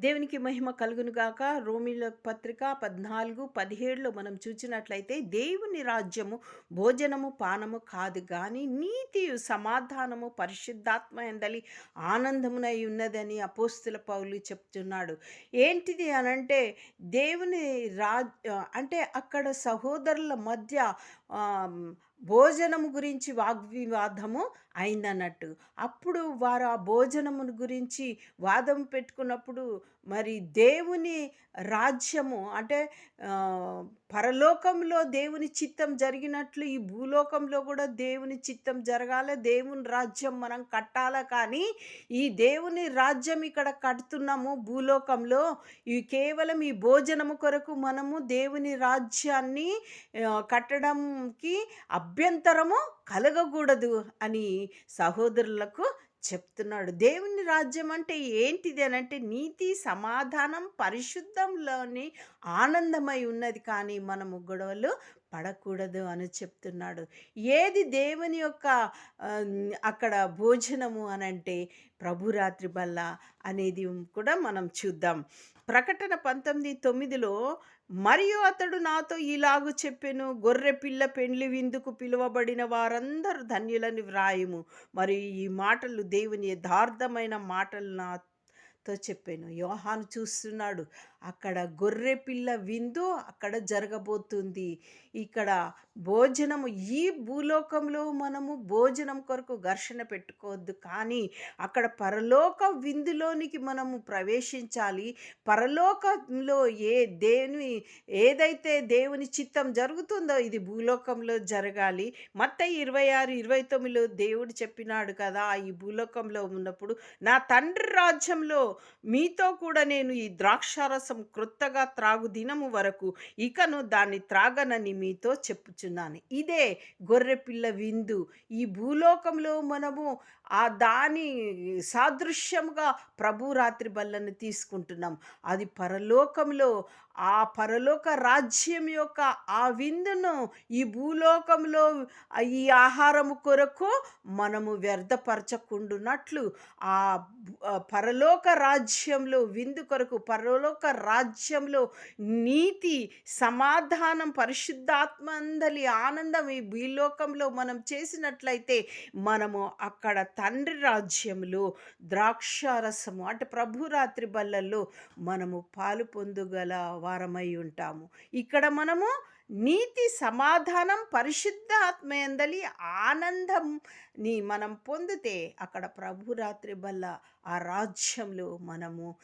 దేవునికి మహిమ కలుగునుగాక రోమిల పత్రిక పద్నాలుగు పదిహేడులో మనం చూచినట్లయితే దేవుని రాజ్యము భోజనము పానము కాదు కానీ నీతియు సమాధానము పరిశుద్ధాత్మ ఎందలి ఆనందమునై ఉన్నదని అపోస్తుల పౌలు చెప్తున్నాడు. ఏంటిది అనంటే దేవుని రాజ్ అంటే అక్కడ సహోదరుల మధ్య భోజనము గురించి వాగ్వివాదము అయిందన్నట్టు. అప్పుడు వారు ఆ భోజనమును గురించి వాదం పెట్టుకున్నప్పుడు మరి దేవుని రాజ్యము అంటే పరలోకంలో దేవుని చిత్తం జరిగినట్లు ఈ భూలోకంలో కూడా దేవుని చిత్తం జరగాలి దేవుని రాజ్యం మనం కట్టాలి. కానీ ఈ దేవుని రాజ్యం ఇక్కడ కడుతున్నాము భూలోకంలో. ఈ కేవలం ఈ భోజనము కొరకు మనము దేవుని రాజ్యాన్ని కట్టడంకి అభ్యంతరము కలగకూడదు అని సహోదరులకు చెప్తున్నాడు. దేవుని రాజ్యం అంటే ఏంటిది అని అంటే నీతి సమాధానం పరిశుద్ధంలోని ఆనందమై ఉన్నది. కానీ మనము గొడవలు పడకూడదు అని చెప్తున్నాడు. ఏది దేవుని యొక్క అక్కడ భోజనము అని అంటే ప్రభురాత్రి బల్ల అనేది కూడా మనం చూద్దాం. ప్రకటన పంతొమ్మిది తొమ్మిదిలో మరియు అతడు నాతో ఇలాగు చెప్పెను గొర్రె పిల్ల పెండ్లి విందుకు పిలువబడిన వారందరూ ధన్యులని వ్రాయము. మరియు ఈ మాటలు దేవుని యథార్థమైన మాటలు నా తో చెప్పాను. యోహాను చూస్తున్నాడు. అక్కడ గొర్రె పిల్ల విందు అక్కడ జరగబోతుంది. ఇక్కడ భోజనము ఈ భూలోకంలో మనము భోజనం కొరకు ఘర్షణ పెట్టుకోవద్దు. కానీ అక్కడ పరలోక విందులోనికి మనము ప్రవేశించాలి. పరలోకంలో ఏ దేని ఏదైతే దేవుని చిత్తం జరుగుతుందో ఇది భూలోకంలో జరగాలి. మత్త ఇరవై ఆరు ఇరవై తొమ్మిదిలో దేవుడు చెప్పినాడు కదా ఈ భూలోకంలో ఉన్నప్పుడు నా తండ్రి రాజ్యంలో మీతో కూడా నేను ఈ ద్రాక్షారసం రసం క్రొత్తగా త్రాగు దినము వరకు ఇకను దాన్ని త్రాగనని మీతో చెప్పుచున్నాను. ఇదే గొర్రెపిల్ల విందు. ఈ భూలోకంలో మనము ఆ దాని సాదృశ్యంగా ప్రభు రాత్రి బల్లను తీసుకుంటున్నాం. అది పరలోకంలో ఆ పరలోక రాజ్యం యొక్క ఆ విందును ఈ భూలోకంలో ఈ ఆహారము కొరకు మనము వ్యర్థపరచకుండునట్లు ఆ పరలోక రాజ్యంలో విందు కొరకు పరలోక రాజ్యంలో నీతి సమాధానం పరిశుద్ధాత్మందలి ఆనందం ఈ భూలోకంలో మనం చేసినట్లయితే మనము అక్కడ తండ్రి రాజ్యంలో ద్రాక్షారసము అంటే ప్రభురాత్రి బల్లల్లో మనము పాలు పొందుగల వారమై ఉంటాము. ఇక్కడ మనము నీతి సమాధానం పరిశుద్ధ ఆత్మయందలి ఆనందంని మనం పొందితే అక్కడ ప్రభురాత్రి బల్ల ఆ రాజ్యంలో మనము